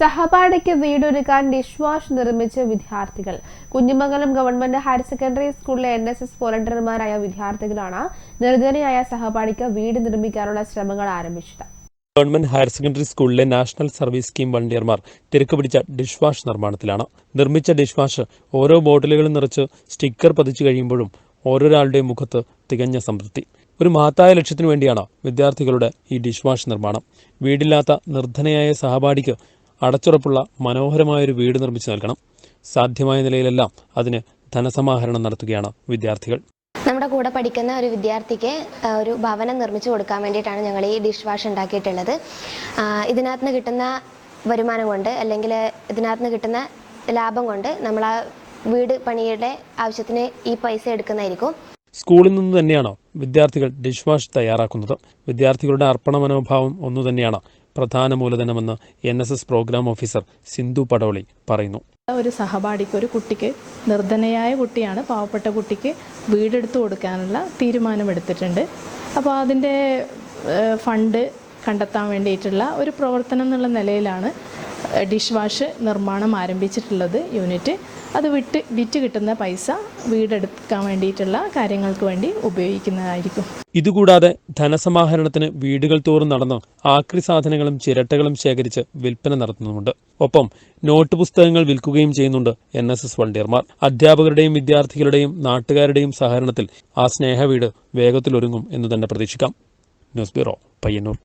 സഹപാഠിക്ക് വീടൊരുക്കാൻ dish wash നിർമ്മിച്ച വിദ്യാർത്ഥികൾ. Kunhimangalam government higher secondary സ്കൂളിലെ എൻ എസ് എസ് വോളണ്ടിയർമാരായ വിദ്യാർത്ഥികളാണ് നിർധനയായ സഹപാഠിക്ക് വീട് നിർമ്മിക്കാനുള്ള ശ്രമങ്ങൾ ആരംഭിച്ചത്. ഗവൺമെന്റ് ഹയർ സെക്കൻഡറി സ്കൂളിലെ നാഷണൽ സർവീസ് സ്കീം വളണ്ടിയർമാർ തിരക്ക് പിടിച്ച ഡിഷ്വാഷ് നിർമ്മാണത്തിലാണ്. നിർമ്മിച്ച ഡിഷ്വാഷ് ഓരോ ബോട്ടിലുകളും നിറച്ച് സ്റ്റിക്കർ പതിച്ചു കഴിയുമ്പോഴും ഓരോരാളുടെയും മുഖത്ത് തികഞ്ഞ സംതൃപ്തി. ഒരു മഹത്തായ ലക്ഷ്യത്തിനു വേണ്ടിയാണ് വിദ്യാർത്ഥികളുടെ ഈ ഡിഷ്വാഷ് നിർമ്മാണം. വീടില്ലാത്ത നിർധനയായ സഹപാഠിക്ക് അടച്ചുറപ്പുള്ള മനോഹരമായൊരു വീട് നിർമ്മിച്ചു നൽകണം. സാധ്യമായ നിലയിലെല്ലാം അതിന് ധനസമാഹരണം നടത്തുകയാണ് വിദ്യാർത്ഥികൾ. നമ്മുടെ കൂടെ പഠിക്കുന്ന ഒരു വിദ്യാർത്ഥിക്ക് ഒരു ഭവനം നിർമ്മിച്ചു കൊടുക്കാൻ വേണ്ടിയിട്ടാണ് ഞങ്ങൾ ഈ ഡിഷ് വാഷ് ഉണ്ടാക്കിയിട്ടുള്ളത്. ഇതിനകത്ത് നിന്ന് കിട്ടുന്ന വരുമാനം കൊണ്ട് അല്ലെങ്കിൽ ഇതിനകത്ത് നിന്ന് കിട്ടുന്ന ലാഭം കൊണ്ട് നമ്മൾ ആ വീട് പണിയുടെ ആവശ്യത്തിന് ഈ പൈസ എടുക്കുന്നതായിരിക്കും. സ്കൂളിൽ നിന്ന് തന്നെയാണോ വിദ്യാർത്ഥികൾ ഡിഷ് വാഷ് തയ്യാറാക്കുന്നത്. വിദ്യാർത്ഥികളുടെ അർപ്പണ മനോഭാവം ഒന്നുതന്നെയാണ് പ്രധാന മൂലധനമെന്ന് N program officer Sindhu Padoli പറയുന്നു. ഒരു സഹപാഠിക്ക് ഒരു കുട്ടിക്ക് നിർധനയായ കുട്ടിയാണ് പാവപ്പെട്ട കുട്ടിക്ക് വീടെടുത്തു കൊടുക്കാനുള്ള തീരുമാനമെടുത്തിട്ടുണ്ട്. അപ്പോൾ അതിന്റെ ഫണ്ട് കണ്ടെത്താൻ വേണ്ടിയിട്ടുള്ള ഒരു പ്രവർത്തനം എന്നുള്ള നിലയിലാണ് ഡിഷ് വാഷ് നിർമ്മാണം ആരംഭിച്ചിട്ടുള്ളത് യൂണിറ്റ്. അത് വിട്ട് വിറ്റ് കിട്ടുന്ന പൈസ വീടെടുക്കാൻ വേണ്ടിയിട്ടുള്ള കാര്യങ്ങൾക്ക് വേണ്ടി ഉപയോഗിക്കുന്നതായിരിക്കും. ഇതുകൂടാതെ ധനസമാഹരണത്തിന് വീടുകൾ തോറും നടന്ന് ആക്രി സാധനങ്ങളും ചിരട്ടകളും ശേഖരിച്ച് വിൽപ്പന നടത്തുന്നുമുണ്ട്. ഒപ്പം നോട്ട് പുസ്തകങ്ങൾ വിൽക്കുകയും ചെയ്യുന്നുണ്ട് എൻ എസ് എസ് വണ്ടിയർമാർ അധ്യാപകരുടെയും വിദ്യാർത്ഥികളുടെയും നാട്ടുകാരുടെയും സഹകരണത്തിൽ ആ സ്നേഹവീട് വേഗത്തിലൊരുങ്ങും എന്ന് തന്നെ പ്രതീക്ഷിക്കാം. News bureau Payyanur.